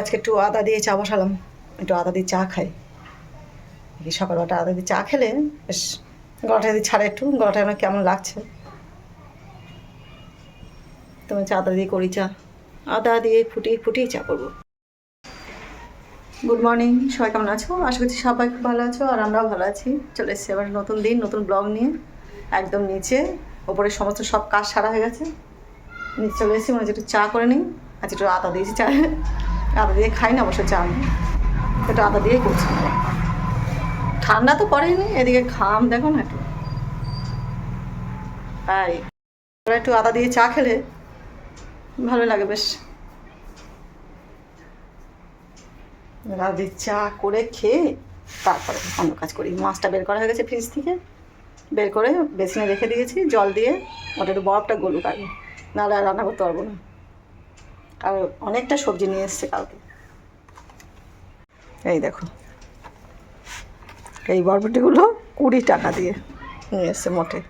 আজকে একটু আদা দিয়ে চা বসালাম। একটু আদা দিয়ে চা খাই। এই সকালবেলাটা আদা দিয়ে চা খেলে বেশ গলাটা যদি ছাড়ে একটু, গলাটা আমার কেমন লাগছে। তোমার চা আদা দিয়ে করি চা। আদা দিয়ে ফুটিয়ে ফুটিয়ে চা করব। গুড মর্নিং সবাই কেমন আছো? আশা করছি সবাই খুব ভালো আছো আর আমরাও ভালো আছি। চলে এসেছি আবার নতুন দিন, নতুন ব্লগ নিয়ে। একদম নিচে, ওপরে সমস্ত সব কাজ সারা হয়ে গেছে। নিচে চলে এসেছি, মনে হচ্ছে একটু চা করে নিই। আজ একটু আদা দিয়েছি চা। আদা দিয়ে খাই না, অবশ্য চা একটু আদা দিয়েই করছি। ঠান্ডা তো পড়েনি, এদিকে খাম, দেখো না একটু। তাই একটু আদা দিয়ে চা খেলে ভালো লাগে বেশ। দিয়ে চা করে খেয়ে তারপরে অন্য কাজ করি। মাছটা বের করা হয়ে গেছে ফ্রিজ থেকে। বের করে বেসিনে রেখে দিয়েছি, জল দিয়ে। ওটা একটু বরফটা গলুক আগে। নাহলে আর রান্না করতে পারব না। আর অনেকটা সবজি নিয়ে এসছে কালকে। এই দেখো। এই বরবটিগুলো কুড়ি টাকা দিয়ে নিয়ে এসছে মোটে।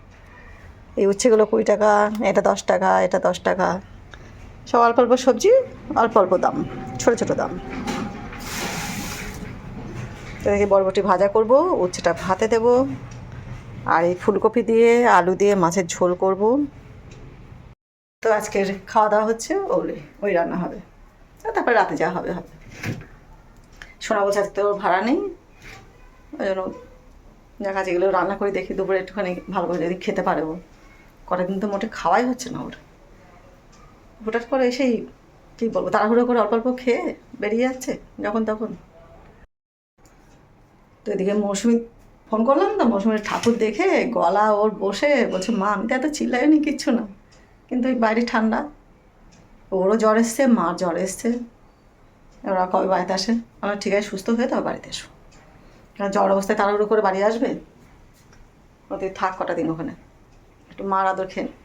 এই উচ্ছেগুলো কুড়ি টাকা, এটা দশ টাকা, এটা দশ টাকা। সব অল্প অল্প সবজি, অল্প অল্প দাম, ছোটো ছোটো দাম। তো দেখি বরবটি ভাজা করব, উচ্ছেটা ভাতে দেব। আর এই ফুলকপি দিয়ে, আলু দিয়ে মাছের ঝোল করব। তো আজকের খাওয়া দাওয়া হচ্ছে, ওলে, ওই রান্না হবে। তারপরে রাতে যা হবে হবে। সোনা বলছে, আজকে ওর ভাড়া নেই। ওই জন্য যা কাজ এগুলো রান্না করে দেখি, দুপুরে একটুখানি ভালো করে যদি খেতে পারে ও। কটা দিন তো মোটে খাওয়াই হচ্ছে না ওর। হঠাৎ করে এসেই, কী বলব, তাড়াহুড়ো করে অল্প অল্প খেয়ে বেরিয়ে যাচ্ছে, যখন তখন। তো এদিকে মৌসুমি, ফোন করলাম তো, মৌসুমির ঠাকুর দেখে গলা ওর বসে, বলছে, মা, আমি তো এত চিল্লাইনি, কিচ্ছু না। কিন্তু ওই বাইরে ঠান্ডা। ওরও জ্বর এসছে, মার জ্বর এসছে। ওরা কবে বাড়িতে আসে? আমার ঠিক আছে, সুস্থ হয়ে তবে বাড়িতে এসো কারণ জ্বর অবস্থায় তাড়াহুড়ো করে বাড়ি আসবে? ওদের থাক কটা দিন ওখানে। একটু মার আদর খেয়ে নিক।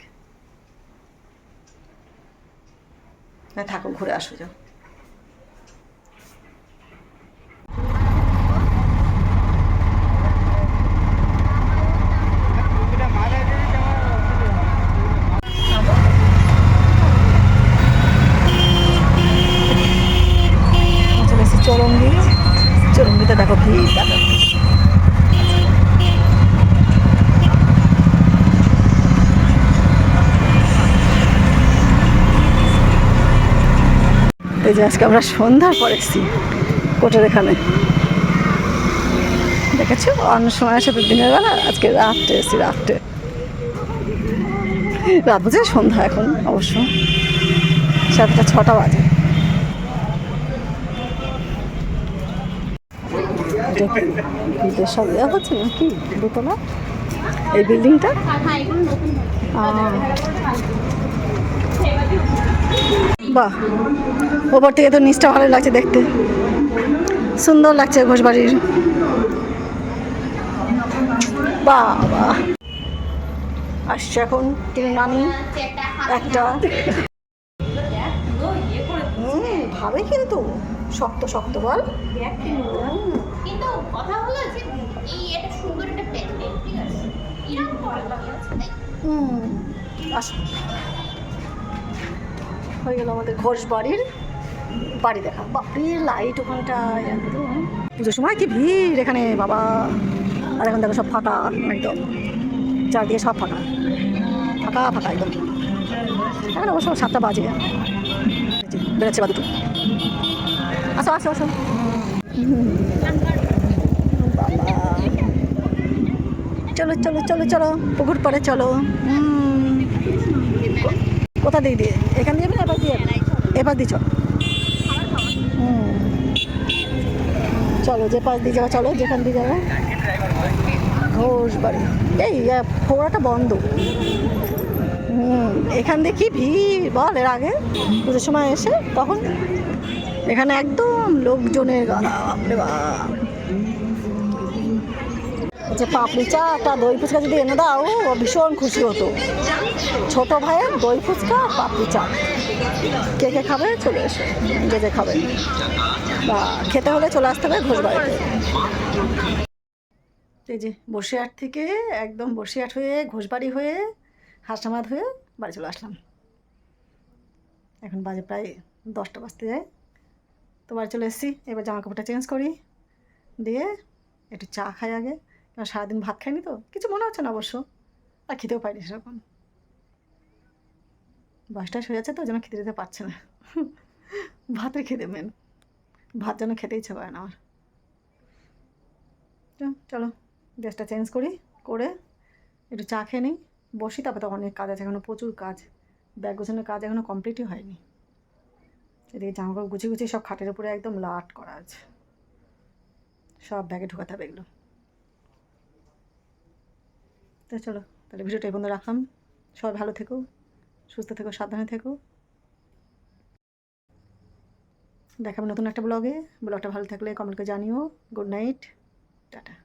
থাকো ঘুরে আসো যাও চলে এসেছি চরঙ্গি চরঙ্গিতে এই যে আজকে আমরা সন্ধ্যার পর এসেছি কোটের এখানে দেখেছ? অন্য সময় আসে দিনের বেলা, আজকে রাত্রে এসেছি রাত্রে। রাত বুঝে সন্ধ্যা এখন, অবশ্য। সাতটা, ছটা বাজে। এটা কি ভিতরে সব দেওয়া হচ্ছে নাকি দোতলা? এই বিল্ডিংটা? বাহ, ওপর থেকে তো নিচটা ভালো লাগছে দেখতে। সুন্দর লাগছে ঘোষবাড়ির। বাহ আসছে এখন তিন নানি একটা হুম ভাবে কিন্তু। শক্ত শক্ত বল। কিন্তু কথা হলো যে এই একটা সুন্দর একটা প্যাকেট ঠিক আছে? এরকম করে হুম আসো। হয়ে গেল আমাদের ঘোষ বাড়ির বাড়ি দেখা। বাপরে লাইট ওখানটায় একদম। পুজোর সময় কি ভিড় এখানে বাবা? আর এখন দেখো সব ফাঁকা একদম। চারদিকে সব ফাঁকা। ফাঁকা ফাঁকা একদম। এখন অবশ্য সাতটা বাজে। বেরোচ্ছে বা দুটো। চলো চলো চলো চলো, পুকুর পরে চলো। কোথা দিয়ে দিয়ে? এখান দিয়ে এবার দিয়ে? এবার দিয়ে চলো। চলো, যে পাশ দিয়ে যাব চলো, যেখান দিয়ে যাব ঘোষ বাড়ি। এই ফোড়াটা বন্ধ। হুম, এখান দিয়ে কি ভিড়? বল, এর আগে পুজোর সময় এসে, তখন এখানে একদম লোকজনের যে পাপড়ি চা একটা দই ফুচকা যদি এনে দাও ভীষণ খুশি হতো। ছোট ভাইয়ের দই ফুচকা, পাপড়ি চা। কে কে খাবে? চলে এসো। যে যে খাবে? বা, খেতে হলে চলে আসতে হবে ঘোষ বাড়িতে। এই যে, বসিরহাট থেকে একদম বসিরহাট হয়ে, ঘোষবাড়ি হয়ে হাসামাদ হয়ে বাড়ি চলে আসলাম। এখন বাজে প্রায় দশটা বাজতে যায়। বাড়ি চলে এসেছি। এবার জামা কাপড়টা চেঞ্জ করি। দিয়ে একটু চা খাই আগে। কারণ সারাদিন ভাত খাইনি তো। কিছু মনে হচ্ছে না অবশ্য। আর খেতেও পাইনি সেরকম। বয়সটা হয়ে যাচ্ছে তো যেন খেতে দিতে পারছে না। ভাতের খেতে মেন ভাত যেন খেতে ইচ্ছে করে না আমার। চলো ড্রেসটা চেঞ্জ করি, করে একটু চা খেয়ে নিই। বসি, তারপরে তো অনেক কাজ আছে। এখনও প্রচুর কাজ। ব্যাগ গোছানোর কাজ এখনও কমপ্লিটই হয়নি। এদিকে জামা কাপড় গুছিয়ে গুছিয়ে সব খাটের উপরে একদম লাট করা আছে। সব ব্যাগে ঢোকাতে হবে এগুলো। তো চলো, তাহলে ভিডিওটা এই পর্যন্ত রাখলাম। সবাই ভালো থেকো, সুস্থ থেকো, সাবধানে থেকো। দেখাবে নতুন একটা ব্লগে ব্লগটা ভালো থাকলে কমেন্ট করে জানিও। Good night tata.